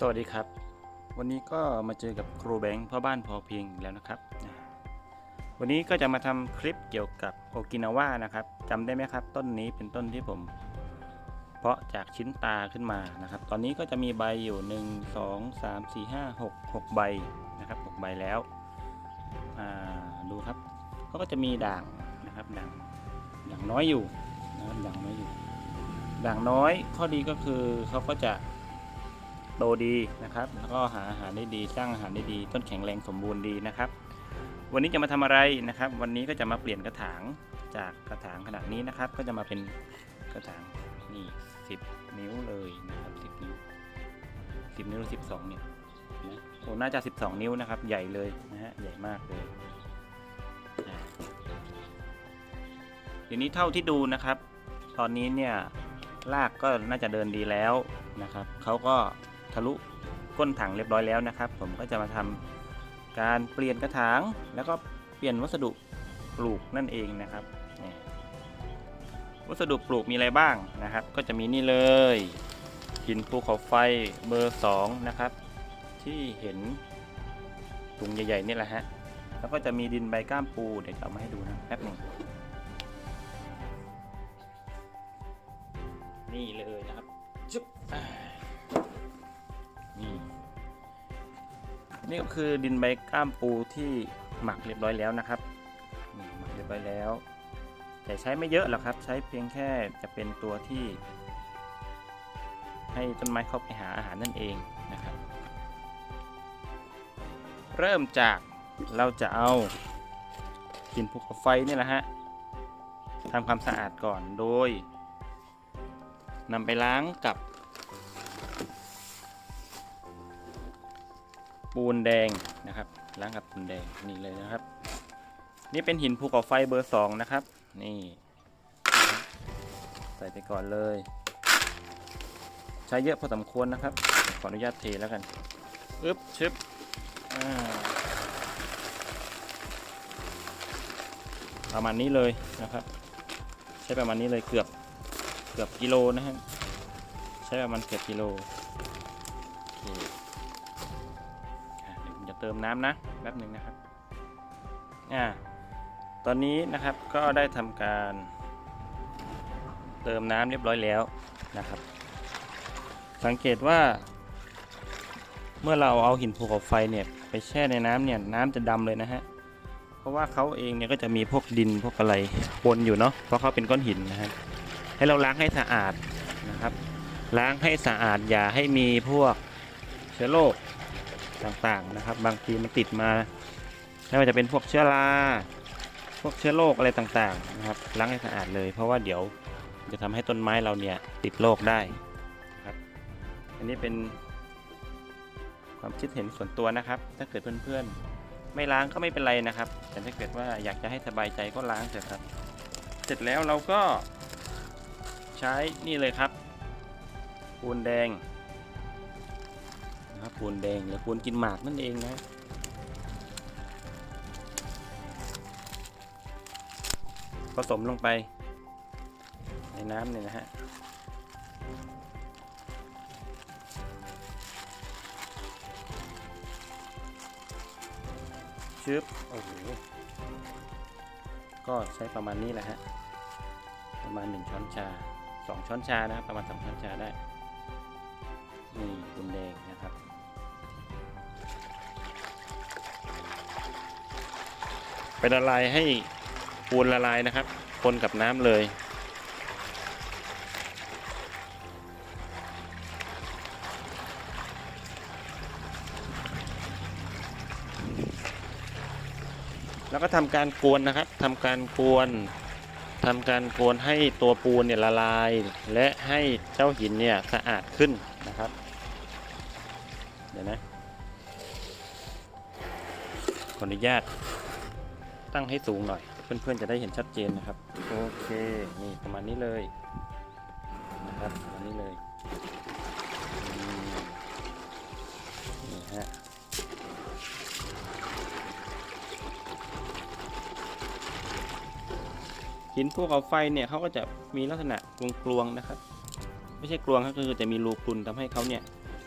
สวัสดีครับ วันนี้ก็มาเจอกับครูแบงค์พ่อบ้านพอเพียงแล้วนะครับ วันนี้ก็จะมาทำคลิปเกี่ยวกับโอกินาวานะครับจำได้ไหมครับ ต้นนี้เป็นต้นที่ผม เพาะจากชิ้นตาขึ้นมานะครับ ตอนนี้ก็จะมีใบอยู่ 1 2 3 4 5 6 6 ใบนะครับ 6 ใบแล้วดูครับเขาก็จะมีด่างนะครับด่างด่างน้อยอยู่นะครับด่างน้อยอยู่ด่างน้อยข้อดีก็คือเขาก็จะ โตดีนะครับ แล้วก็หาอาหารได้ดีสร้างอาหารได้ดี ต้นแข็งแรงสมบูรณ์ดีนะครับ วันนี้จะมาทำอะไรนะครับ วันนี้ก็จะมาเปลี่ยนกระถางจากกระถางขนาดนี้นะครับ ก็จะมาเป็นกระถางนี่10 นิ้วเลยนะครับ10 นิ้ว 10 นิ้วหรือ12เนี่ยนะโอ้น่าจะ 12 นิ้วนะครับ ใหญ่เลยนะฮะใหญ่มากเลยทีนี้เท่าที่ดูนะครับ ตอนนี้เนี่ยรากก็น่าจะเดินดีแล้วนะครับเขาก็ ทะลุก้นถังเรียบร้อยแล้วนะครับ ผมก็จะมาทำการเปลี่ยนกระถางแล้วก็เปลี่ยนวัสดุปลูกนั่นเองนะครับ วัสดุปลูกมีอะไรบ้างนะครับ ก็จะมีนี่เลยหินภูเขาไฟเบอร์ 2 นะครับ ที่เห็นถุงใหญ่ๆนี่แหละฮะแล้วก็จะมีดินใบก้ามปู เดี๋ยวจะเอามาให้ดูนะแป๊บหนึ่งนี่เลยนะครับจุ๊บ นี่ก็คือดินใบก้ามปูที่หมักเรียบร้อยแล้วนะครับหมักเรียบร้อยแล้ว แต่ใช้ไม่เยอะหรอกครับ ใช้เพียงแค่จะเป็นตัวที่ ให้ต้นไม้เข้าไปหาอาหารนั่นเองนะครับ เริ่มจากเราจะเอาหินภูเขาไฟนี่แหละฮะทำความสะอาดก่อนโดยนำไปล้างกับ ปูนแดงนะครับล้างกับปูนแดงนี่เลยนะครับ นี่เป็นหินภูเขาไฟเบอร์สองนะครับ นี่ ใส่ไปก่อนเลย ใช้เยอะพอสมควรนะครับ ขออนุญาตเทแล้วกันอึ๊บชึบประมาณนี้เลยนะครับ ใช้ประมาณนี้เลยเกือบเกือบกิโลนะฮะใช้ประมาณเกือบกิโลโอเค เติมน้ำนะแป๊บหนึ่งนะครับอ่าตอนนี้นะครับก็ได้ทำการเติมน้ำเรียบร้อยแล้วนะครับ สังเกตว่า เมื่อเราเอาหินภูเขาไฟเนี่ยไปแช่ในน้ำเนี่ยน้ำจะดำเลยนะฮะเพราะว่าเขาเองเนี่ยก็จะมีพวกดินพวกอะไรปนอยู่เนาะเพราะเขาเป็นก้อนหินนะฮะให้เราล้างให้สะอาดนะครับ ล้างให้สะอาดอย่าให้มีพวกเชื้อโรค ต่างๆนะครับ บางทีมันติดมาไม่ว่าจะเป็นพวกเชื้อรา พวกเชื้อโรคอะไรต่างๆนะครับล้างให้สะอาดเลย เพราะว่าเดี๋ยวจะทำให้ต้นไม้เราเนี่ยติดโรคได้ครับ อันนี้เป็นความคิดเห็นส่วนตัวนะครับ ถ้าเกิดเพื่อนๆ ไม่ล้างก็ไม่เป็นไรนะครับ แต่ถ้าเกิดว่าอยากจะให้สบายใจก็ล้างเถอะครับ เสร็จแล้วเราก็ใช้นี่เลยครับปูนแดง นะครับปูนแดงหรือปูนกินหมากนั่นเองนะผสมลงไปในน้ำเนี่ยนะฮะชึบโอ้โหก็ใช้ประมาณนี้แหละฮะ ประมาณ 1 ช้อนชา 2 ช้อนชานะครับประมาณ 2 ช้อนชาได้ นี่ปูนแดงนะครับ ละลายให้ปูนละลายนะครับคนกับน้ำเลย แล้วก็ทำการกวนนะครับทำการกวนทำการโกนให้ตัวปูนเนี่ยละลาย และให้เจ้าหินเนี่ยสะอาดขึ้นนะครับ เดี๋ยวนะขออนุญาต ตั้งให้สูงหน่อย เพื่อนๆจะได้เห็นชัดเจนนะครับ โอเค นี่ประมาณนี้เลยนะครับประมาณนี้เลยนี่ฮะหินภูเขาไฟเนี่ยเขาก็จะมีลักษณะกลวงๆนะครับ ไม่ใช่กลวงก็คือจะมีรูพรุนทำให้เขาเนี่ย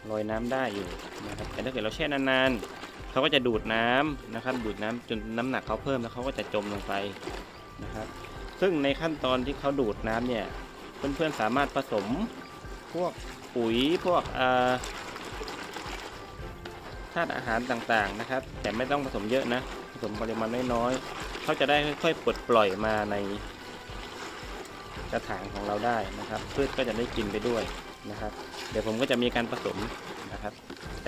ลอยน้ำได้อยู่นะครับแต่ถ้าเกิดเราแช่นานๆ เขาก็จะดูดน้ำนะครับ ดูดน้ำจนน้ำหนักเขาเพิ่มแล้วเขาก็จะจมลงไปนะครับ ซึ่งในขั้นตอนที่เขาดูดน้ำเนี่ย เพื่อนๆสามารถผสมพวกปุ๋ยพวกธาตุอาหารต่างๆนะครับ แต่ไม่ต้องผสมเยอะนะผสมปริมาณน้อยๆเขาจะได้ค่อยๆปลดปล่อยมาในกระถางของเราได้นะครับพืชก็จะได้กินไปด้วยนะครับ เดี๋ยวผมก็จะมีการผสมนะครับ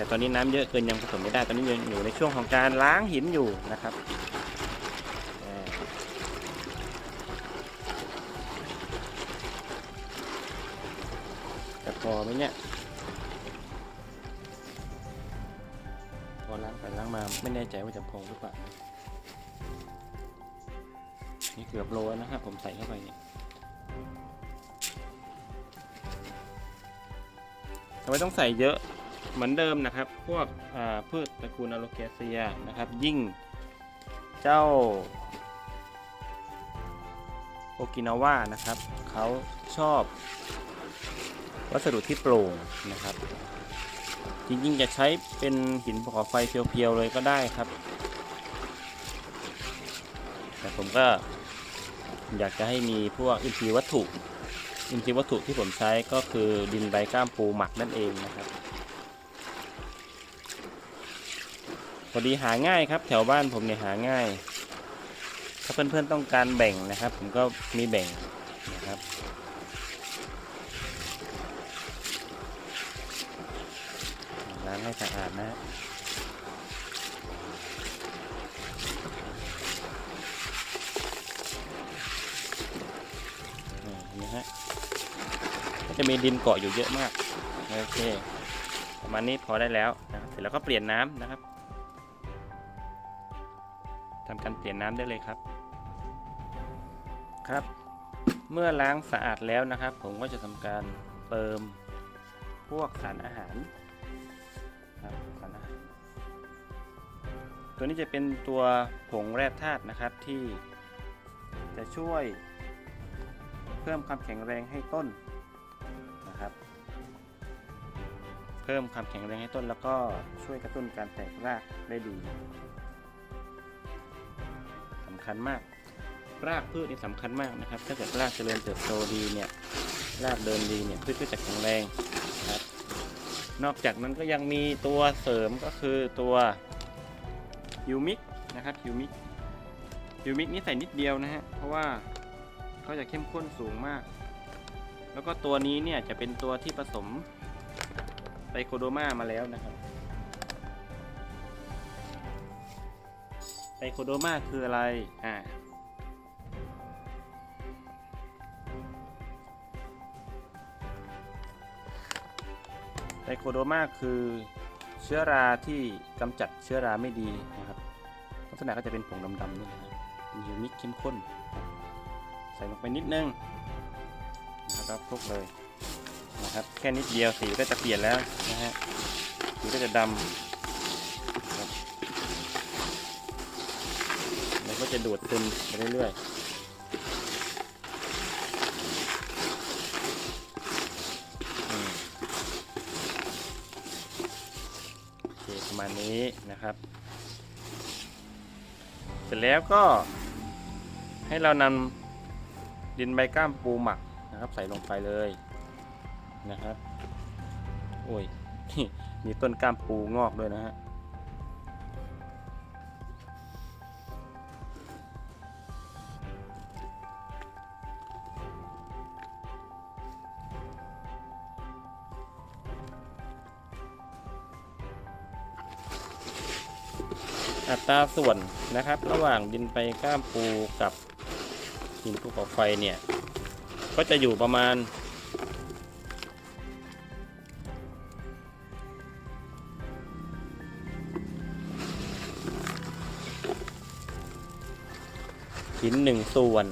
แต่ตอนนี้น้ำเยอะเกินยังผสมไม่ได้ตอนนี้ยังอยู่ในช่วงของการล้างหินอยู่นะครับอ่าจะพอไหมเนี่ยพอล้างไปล้างมาไม่แน่ใจว่าจะพอหรือเปล่านี่เกือบโลนะครับผมใส่เข้าไปเนี่ยทำไมต้องใส่เยอะ เหมือนเดิมนะครับ พวกพืชตระกูลอะโลแกเซียนะครับ ยิ่งเจ้าโอกินาว่านะครับเขาชอบวัสดุที่โปร่งนะครับ จริงๆจะใช้เป็นหินภูเขาไฟเพียวๆเลยก็ได้ครับ แต่ผมก็อยากจะให้มีพวกอินทรีย์วัตถุ อินทรีย์วัตถุที่ผมใช้ก็คือดินใบก้ามปูหมักนั่นเองนะครับ พอดีหาง่ายครับ แถวบ้านผมเนี่ยหาง่าย ถ้าเพื่อนๆต้องการแบ่งนะครับ ผมก็มีแบ่งนะครับล้างให้สะอาดนะนี่ฮะจะมีดินเกาะอยู่เยอะมาก โอเค ประมาณนี้พอได้แล้วนะเสร็จแล้วก็เปลี่ยนน้ำนะครับ เปลี่ยนน้ำได้เลยครับ ครับ เมื่อล้างสะอาดแล้วนะครับ ผมก็จะทำการเติมพวกสารอาหารครับสารอาหาร ตัวนี้จะเป็นตัวผงแร่ธาตุนะครับที่จะช่วยเพิ่มความแข็งแรงให้ต้นนะครับ เพิ่มความแข็งแรงให้ต้นแล้วก็ช่วยกระตุ้นการแตกรากได้ดี คัญมาก รากพืชนี่สำคัญมากนะครับ ถ้าเกิดรากเจริญเติบโตดีเนี่ย รากเดินดีเนี่ยพืชก็จะแข็งแรงครับ นอกจากนั้นก็ยังมีตัวเสริมก็คือตัวยูมิกนะครับยูมิกยูมิกนี่ใส่นิดเดียวนะฮะ เพราะว่าเขาจะเข้มข้นสูงมาก แล้วก็ตัวนี้เนี่ยจะเป็นตัวที่ผสมไตโคโดมามาแล้วนะครับ ไตโคโดมาคืออะไร อ่า ไตโคโดมาคือเชื้อราที่กำจัดเชื้อราไม่ดีนะครับ ลักษณะก็จะเป็นผงดำๆนี่นะครับมียูนิคเข้มข้น ใส่ลงไปนิดนึงนะครับคลุกเลยนะครับ แค่นิดเดียวสีก็จะเปลี่ยนแล้วนะฮะสีก็จะดำ จะดูดซึมไปเรื่อยๆโอเคประมาณนี้นะครับ เสร็จแล้วก็ให้เรานำดินใบก้ามปูหมักนะครับ ใส่ลงไปเลยนะครับ โอ้ย มีต้นกล้ามปูงอกด้วยนะฮะ อัตราส่วนนะครับ ระหว่างดินไปก้ามปูกับหินภูเขาไฟเนี่ย ก็จะอยู่ประมาณ หินหนึ่งส่วน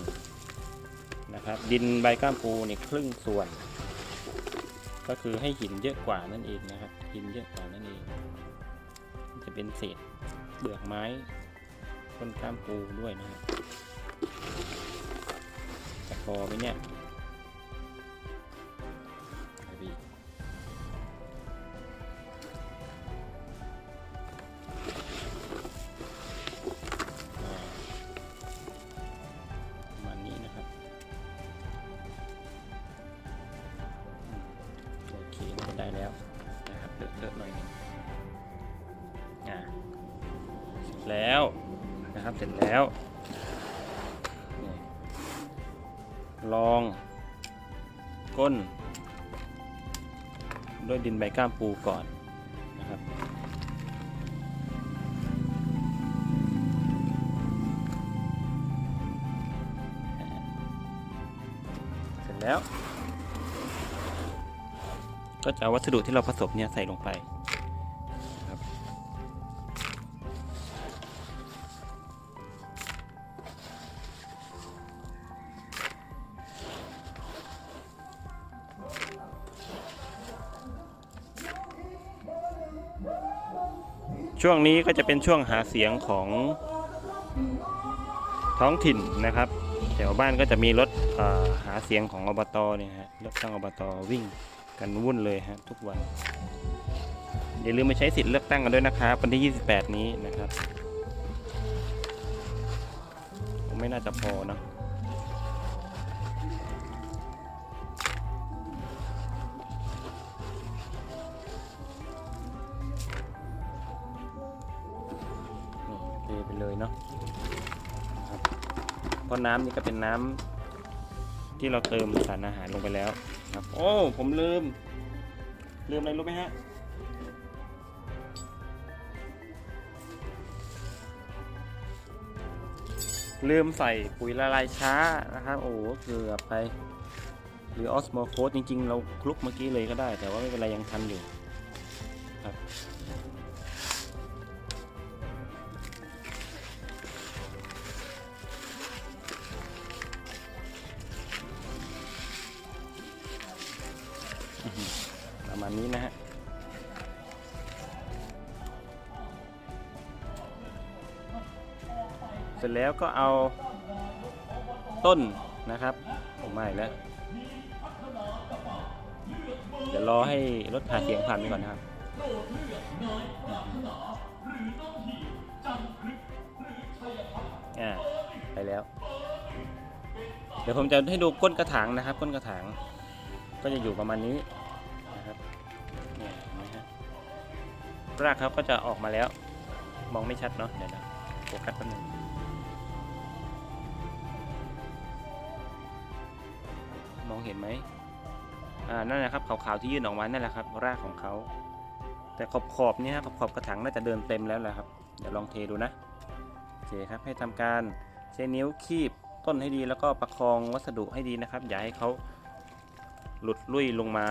นะครับ ดินใบก้ามปูนี่ครึ่งส่วน ก็คือให้หินเยอะกว่านั่นเองนะครับหินเยอะกว่านั่นเอง จะเป็นเศษ เปลือกไม้ต้นก้ามปูด้วยนะครับจะพอไหมเนี่ย นะครับ เสร็จแล้วลองก้น ด้วยดินใบก้ามปูก่อนนะครับเสร็จแล้ว ก็จะเอาวัสดุที่เราผสมเนี่ยใส่ลงไป ช่วงนี้ก็จะเป็นช่วงหาเสียงของท้องถิ่นนะครับแถวบ้านก็จะมีรถหาเสียงของอบตเนี่ยฮะรถตั้งอบตวิ่งกันวุ่นเลยฮะทุกวันอย่าลืมมาใช้สิทธิ์เลือกตั้งกันด้วยนะครับวันที่ 28 นี้นะครับ ไม่น่าจะพอเนอะ น้ำนี่ก็เป็นน้ำที่เราเติมสารอาหารลงไปแล้วครับ โอ้ ผมลืม ลืมอะไรรู้ไหมฮะลืมใส่ปุ๋ยละลายช้านะครับ โอ้เกือบไป หรือออสโมโคสจริง ๆ เราคลุกเมื่อกี้เลยก็ได้ แต่ว่าไม่เป็นไรยังทันอยู่ครับ แล้วก็เอาต้นนะครับผมไม่แล้ว เดี๋ยวรอให้รถหาเสียงผ่านไปก่อนนะครับอ่าไปแล้ว เดี๋ยวผมจะให้ดูก้นกระถางนะครับ ก้นกระถาง ก็จะอยู่ประมาณนี้นะครับเนี่ยนไหมฮะรากเขาก็จะออกมาแล้ว มองไม่ชัดเนาะเดี๋ยวนะโฟกัสแป๊บนึง มองเห็นไหมอ่านั่นแหละครับขาวๆที่ยื่นออกมานั่นแหละครับรากของเขาแต่ขอบขอบๆเนี่ยครับขอบๆกระถางน่าจะเดินเต็มแล้วแหละครับเดี๋ยวลองเทดูนะโอเคครับให้ทำการใช้นิ้วคีบต้นให้ดีแล้วก็ประคองวัสดุให้ดีนะครับ อย่าให้เขาหลุดลุ่ยลงมา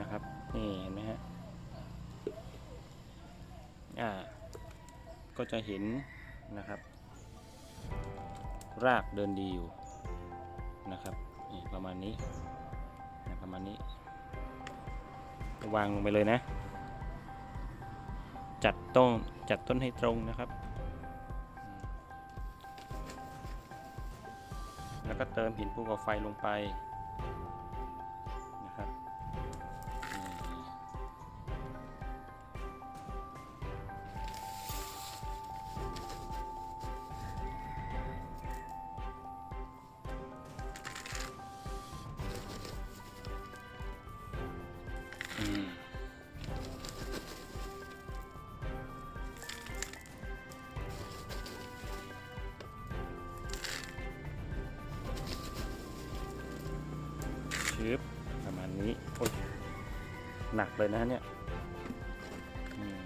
นะครับนี่เห็นไหมฮะอ่าก็จะเห็นนะครับ รากเดินดีอยู่นะครับ นี่ประมาณนี้นะประมาณนี้ วางลงไปเลยนะ จัดต้นจัดต้นให้ตรงนะครับ แล้วก็เติมหินภูเขาไฟลงไป หนักเลยนะเนี่ยอืม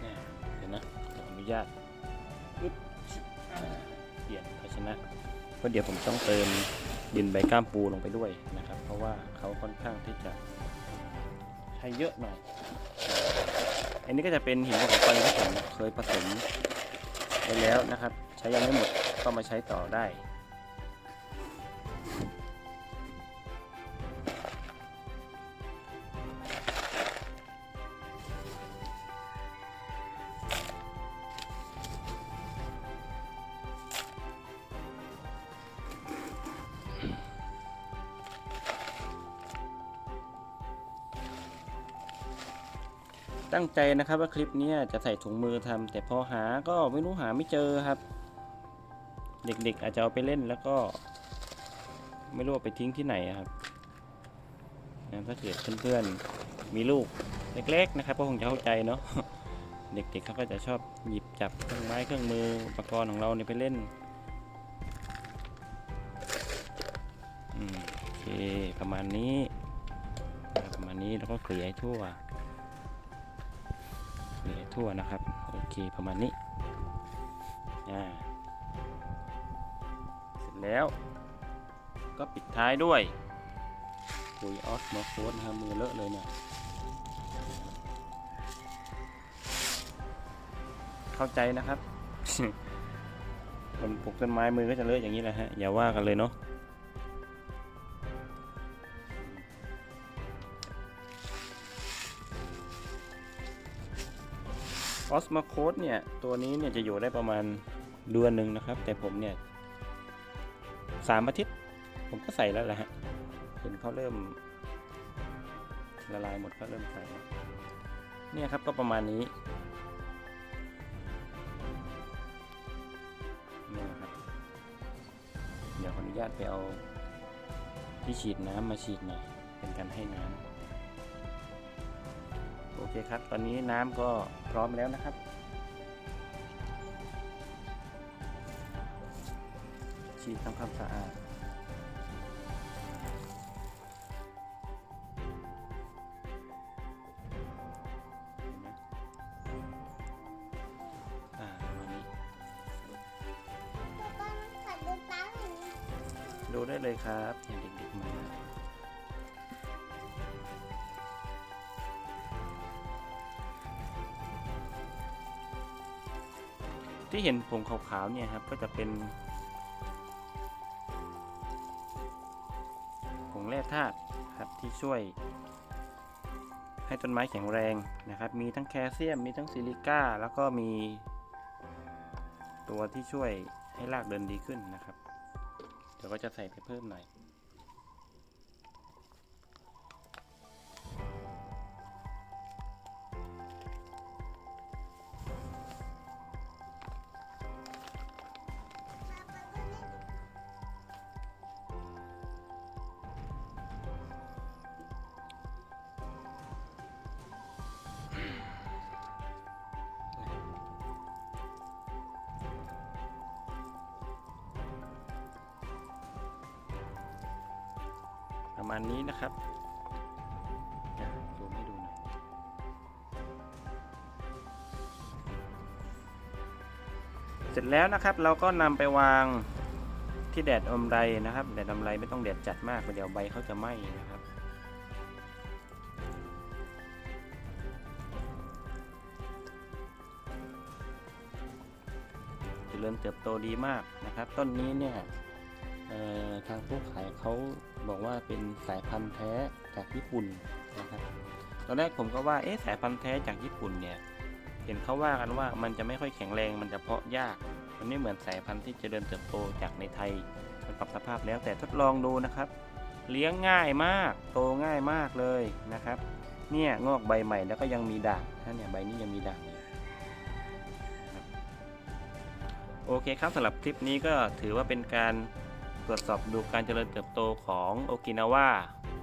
เนี่ยเดี๋ยวนะขออนุญาตปึ๊บอ่าเปลี่ยนภาชนะเพราะเดี๋ยวผมต้องเติม ดินใบก้ามปูลงไปด้วยนะครับ เพราะว่าเขาค่อนข้างที่จะใช้เยอะหน่อย อันนี้ก็จะเป็นหินของปันที่ผมเคยผสมไปแล้วนะครับ ใช้ยังไม่หมดก็มาใช้ต่อได้ ตั้งใจนะครับว่าคลิปนี้จะใส่ถุงมือทำแต่พอหาก็ไม่รู้หาไม่เจอครับ เด็กๆอาจจะเอาไปเล่นแล้วก็ ไม่รู้เอาไปทิ้งที่ไหนครับนะถ้าเกิดเพื่อนๆมีลูกเล็กๆนะครับก็คงจะเข้าใจเนาะเด็กๆเขาก็จะชอบหยิบจับเครื่องไม้เครื่องมืออุปกรณ์ของเราเนี่ยไปเล่นอืมโอเคประมาณนี้ ประมาณนี้แล้วก็เกลี่ยให้ทั่ว เกลี่ยทั่วนะครับ โอเคประมาณนี้อ่าเสร็จแล้ว ก็ปิดท้ายด้วยปุ๋ยออสโมโคสนะครับมือเลอะเลยเนี่ยเข้าใจนะครับคนปลูกต้นไม้มือก็จะเลอะอย่างนี้แหละฮะอย่าว่ากันเลยเนาะ ออสมาโคสเนี่ย ตัวนี้เนี่ยจะอยู่ได้ประมาณเดือนหนึ่งนะครับ แต่ผมเนี่ยสามอาทิตย์ผมก็ใส่แล้วแหละฮะเห็นเขาเริ่ม ละลายหมดก็เริ่มใส่เนี่ยครับก็ประมาณนี้นี่ครับ เดี๋ยวขออนุญาตไปเอาที่ฉีดน้ำมาฉีดหน่อยเป็นการให้น้ำ โอเคครับ ตอนนี้น้ำก็พร้อมแล้วนะครับ ฉีดทำความสะอาด ที่เห็นผงขาวๆเนี่ยครับก็จะเป็นผงแร่ธาตุครับที่ช่วย ให้ต้นไม้แข็งแรงนะครับ มีทั้งแคลเซียม มีทั้งซิลิก้า แล้วก็มีตัวที่ช่วยให้รากเดินดีขึ้นนะครับ เดี๋ยวก็จะใส่ไปเพิ่มหน่อย ประมาณนี้นะครับอะซูมให้ดูหน่อยเสร็จแล้วนะครับเราก็นำไปวางที่แดดอมไรนะครับ แดดอมไรไม่ต้องแดดจัดมากเดี๋ยวใบเขาจะไหม้นะครับเจริญเติบโตดีมากนะครับ ต้นนี้เนี่ย ทางผู้ขายเขาบอกว่าเป็นสายพันธุ์แท้จากญี่ปุ่นนะครับตอนแรกผมก็ว่าเอ๊ะสายพันธุ์แท้จากญี่ปุ่นเนี่ยเห็นเขาว่ากันว่ามันจะไม่ค่อยแข็งแรงมันจะเพาะยาก มันไม่เหมือนสายพันธุ์ที่เจริญเติบโตจากในไทยมันปรับสภาพแล้วแต่ทดลองดูนะครับ เลี้ยงง่ายมากโตง่ายมากเลยนะครับ เนี่ยงอกใบใหม่แล้วก็ยังมีด่างนะเนี่ยใบนี้ยังมีด่างอยู่โอเคครับสำหรับคลิปนี้ก็ถือว่าเป็นการ ตรวจสอบดูการเจริญเติบโตของโอกินาวา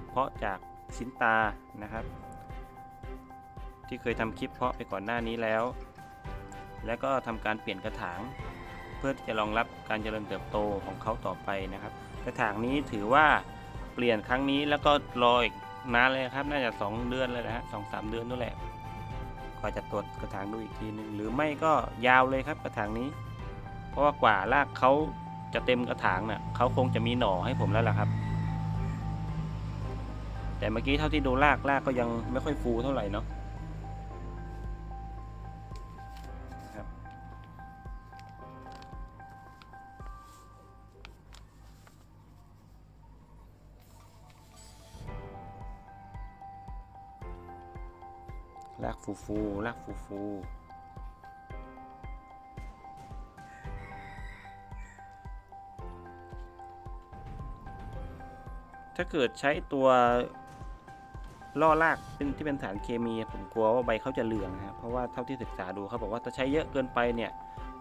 เพาะจากชินตานะครับ ที่เคยทำคลิปเพาะไปก่อนหน้านี้แล้ว แล้วก็ทำการเปลี่ยนกระถาง เพื่อที่จะรองรับการเจริญเติบโตของเขาต่อไปนะครับ กระถางนี้ถือว่าเปลี่ยนครั้งนี้แล้วก็รออีกนานเลยครับ น่าจะ 2 เดือนเลยนะฮะสองสามเดือนนู่นแหละกว่าจะตรวจกระถางดูอีกทีหนึงหรือไม่ก็ยาวเลยครับกระถางนี้ เพราะว่ากว่ารากเขา จะเต็มกระถางน่ะเขาคงจะมีหน่อให้ผมแล้วล่ะครับ แต่เมื่อกี้เท่าที่ดูรากรากก็ยังไม่ค่อยฟูเท่าไหร่เนาะครับรากฟูฟูๆรากฟูฟู ถ้าเกิดใช้ตัวล่อรากเป็นที่เป็นสารเคมีผมกลัวว่าใบเขาจะเหลืองนะครับเพราะว่าเท่าที่ศึกษาดูเขาบอกว่าถ้าใช้เยอะเกินไปเนี่ย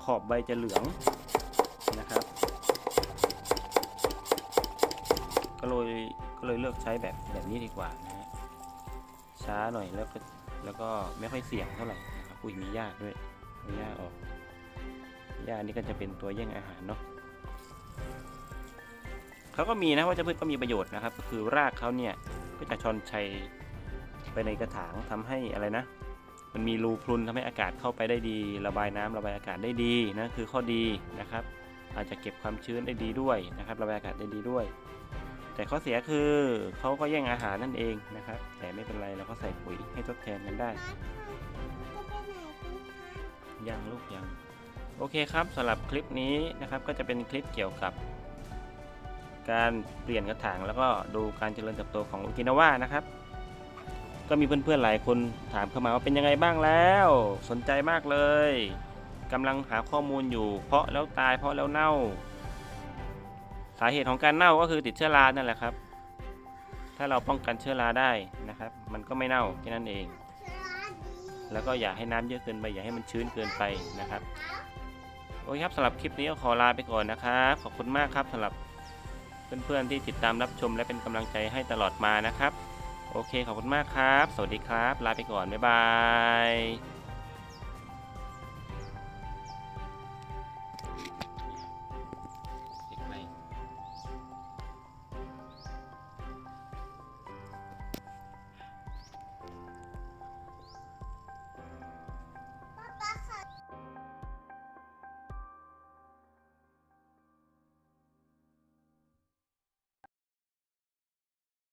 ขอบใบจะเหลืองนะครับ ก็เลยก็เลยเลือกใช้แบบแบบนี้ดีกว่านะฮะช้าหน่อยแล้วก็แล้วก็ไม่ค่อยเสี่ยงเท่าไหร่นะครับอุ้ยมีหญ้าด้วยมีหญ้าออกหญ้านี่ก็จะเป็นตัวแย่งอาหารเนาะ เขาก็มีนะว่าจะพืชก็มีประโยชน์นะครับ ก็คือรากเขาเนี่ยก็จะชอนชัยไปในกระถางทำให้อะไรนะ มันมีรูพรุนทำให้อากาศเข้าไปได้ดี ระบายน้ำระบายอากาศได้ดีนะคือข้อดีนะครับ อาจจะเก็บความชื้นได้ดีด้วยนะครับ ระบายอากาศได้ดีด้วย แต่ข้อเสียคือเขาก็แย่งอาหารนั่นเองนะครับ แต่ไม่เป็นไรเราก็ใส่ปุ๋ยให้ทดแทนกันได้ยังลูกยังโอเคครับสำหรับคลิปนี้นะครับก็จะเป็นคลิปเกี่ยวกับ การเปลี่ยนกระถางแล้วก็ดูการเจริญเติบโตของโอกินาว่านะครับ ก็มีเพื่อนๆหลายคนถามเข้ามาว่าเป็นยังไงบ้างแล้ว สนใจมากเลยกำลังหาข้อมูลอยู่ เพาะแล้วตายเพาะแล้วเน่า สาเหตุของการเน่าก็คือติดเชื้อรานั่นแหละครับ ถ้าเราป้องกันเชื้อราได้นะครับ มันก็ไม่เน่าแค่นั้นเอง แล้วก็อย่าให้น้ำเยอะเกินไปอย่าให้มันชื้นเกินไปนะครับโอเคครับสำหรับคลิปนี้ก็ขอลาไปก่อนนะครับขอบคุณมากครับสำหรับ เพื่อนๆที่ติดตามรับชมและเป็นกำลังใจให้ตลอดมานะครับ โอเคขอบคุณมากครับ สวัสดีครับ ลาไปก่อน บ๊ายบาย